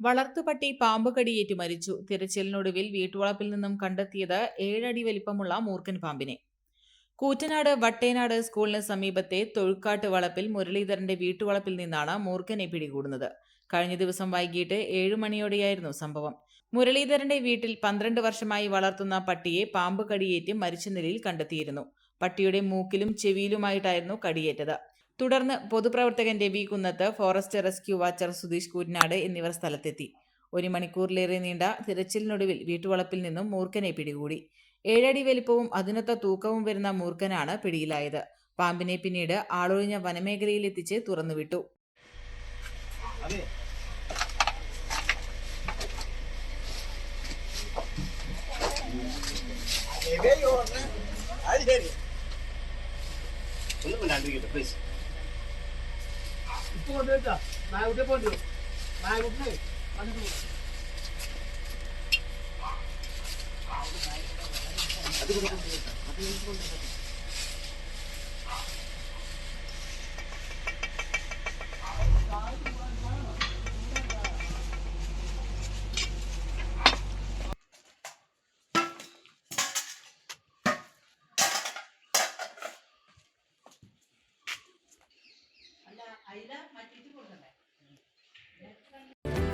വളർത്തുപട്ടി പാമ്പ് കടിയേറ്റ് മരിച്ചു. തിരച്ചിലിനൊടുവിൽ വീട്ടുവളപ്പിൽ നിന്നും കണ്ടെത്തിയത് ഏഴടി വലിപ്പമുള്ള മൂർഖൻ പാമ്പിനെ. കൂറ്റനാട് വട്ടേനാട് സ്കൂളിന് സമീപത്തെ തൊഴുക്കാട്ട് വളപ്പിൽ മുരളീധരന്റെ വീട്ടുവളപ്പിൽ നിന്നാണ് മൂർഖനെ പിടികൂടുന്നത്. കഴിഞ്ഞ ദിവസം വൈകിട്ട് ഏഴു മണിയോടെയായിരുന്നു സംഭവം. മുരളീധരന്റെ വീട്ടിൽ പന്ത്രണ്ട് വർഷമായി വളർത്തുന്ന പട്ടിയെ പാമ്പ് കടിയേറ്റ് മരിച്ച നിലയിൽ കണ്ടെത്തിയിരുന്നു. പട്ടിയുടെ മൂക്കിലും ചെവിയിലുമായിട്ടായിരുന്നു കടിയേറ്റത്. തുടർന്ന് പൊതുപ്രവർത്തകൻ Ravi Kunnath forest rescue watcher Sudheesh Koottanad എന്നിവർ സ്ഥലത്തെത്തി ഒരു മണിക്കൂറിലേറെ നീണ്ട തിരച്ചിലിനൊടുവിൽ വീട്ടുവളപ്പിൽ നിന്നും മൂർഖനെ പിടികൂടി ഏഴടി വലിപ്പവും അതിനൊത്ത തൂക്കവും വരുന്ന മൂർഖനാണ് പിടിയിലായത് പാമ്പിനെ പിന്നീട് ആളൊഴിഞ്ഞ വനമേഖലയിൽ എത്തിച്ച് തുറന്നുവിട്ടു ശരി ഒന്നും പ്ലീസ് পড়ে দেটা মাই উঠে পড়ে মাই উঠে পানি দিও আদি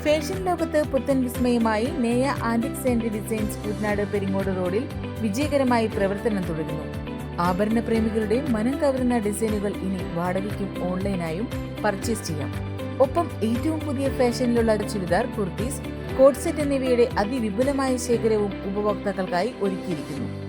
ഫാഷൻ ലോകത്ത് പുത്തൻ വിസ്മയമായി Neya antiques and designs Kuttanad Peringode റോഡിൽ വിജയകരമായി പ്രവർത്തനം തുടരുന്നു. ആഭരണ പ്രേമികളുടെ മനം കവരുന്ന ഡിസൈനുകൾ ഇനി വാടകയ്ക്കും ഓൺലൈനായും പർച്ചേസ് ചെയ്യാം. ഒപ്പം ഏറ്റവും പുതിയ ഫാഷനിലുള്ള ചുരിദാർ കുർത്തീസ് കോട്ട് സെറ്റ് എന്നിവയുടെ അതിവിപുലമായ ശേഖരവും ഉപഭോക്താക്കൾക്കായി ഒരുക്കിയിരിക്കുന്നു.